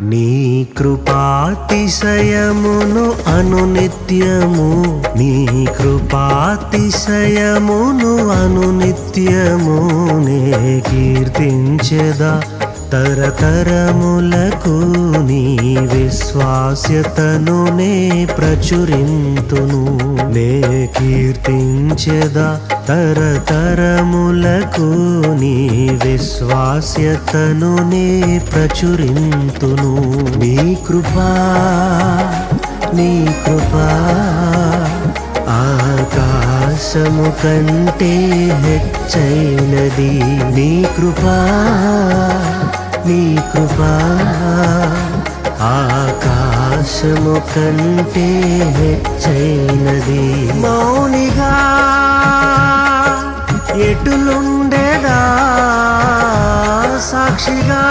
నీ కృపాతిశయమును అనునిత్యము నీ కృపాతిశయమును అనునిత్యము నే కీర్తించదా తరతరములకు నీ విశ్వాస్యతను నే ప్రచురింతును. నే కీర్తించెదా తరతరములకు నీ విశ్వాస్యతను నే ప్రచురింతును. నీ కృపా నీ కృపా ఆకాశము కంటే హెచ్చైనది. నీ కృపా నీ కృపా వర్షము కంటే హెచ్చైనది మౌనిగా ఎటులుండేదా సాక్షిగా?